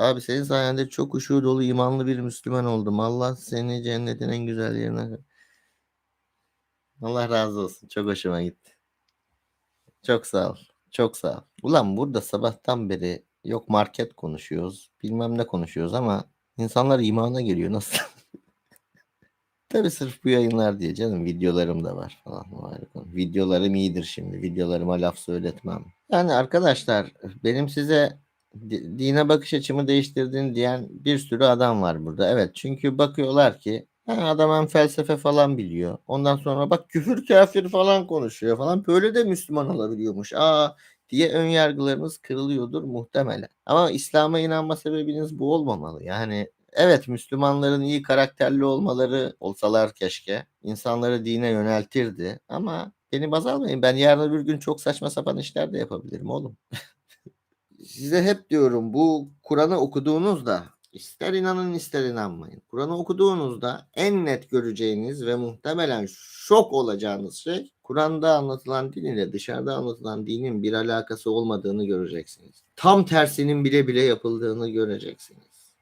Abi senin sayende çok uşu dolu imanlı bir Müslüman oldum. Allah seni cennetin en güzel yerine. Allah razı olsun. Çok hoşuma gitti. Çok sağ ol. Çok sağ ol. Ulan burada sabahtan beri yok market konuşuyoruz. Bilmem ne konuşuyoruz ama insanlar imana geliyor. Nasıl? Tabii sırf bu yayınlar diye canım. Videolarım da var falan. Videolarım iyidir şimdi. Videolarıma laf söyletmem. Yani arkadaşlar benim size dine bakış açımı değiştirdin diyen bir sürü adam var burada. Evet çünkü bakıyorlar ki ha, adam hem felsefe falan biliyor. Ondan sonra bak küfür kafir falan konuşuyor falan. Böyle de Müslüman olabiliyormuş. Aa diye ön yargılarınız kırılıyordur muhtemelen. Ama İslam'a inanma sebebiniz bu olmamalı. Yani evet Müslümanların iyi karakterli olmaları olsalar keşke insanları dine yöneltirdi. Ama beni baz almayın. Ben yarın öbür gün çok saçma sapan işler de yapabilirim oğlum. Size hep diyorum bu Kur'an'ı okuduğunuzda ister inanın ister inanmayın. Kur'an'ı okuduğunuzda en net göreceğiniz ve muhtemelen şok olacağınız şey Kur'an'da anlatılan din ile dışarıda anlatılan dinin bir alakası olmadığını göreceksiniz. Tam tersinin bile bile yapıldığını göreceksiniz.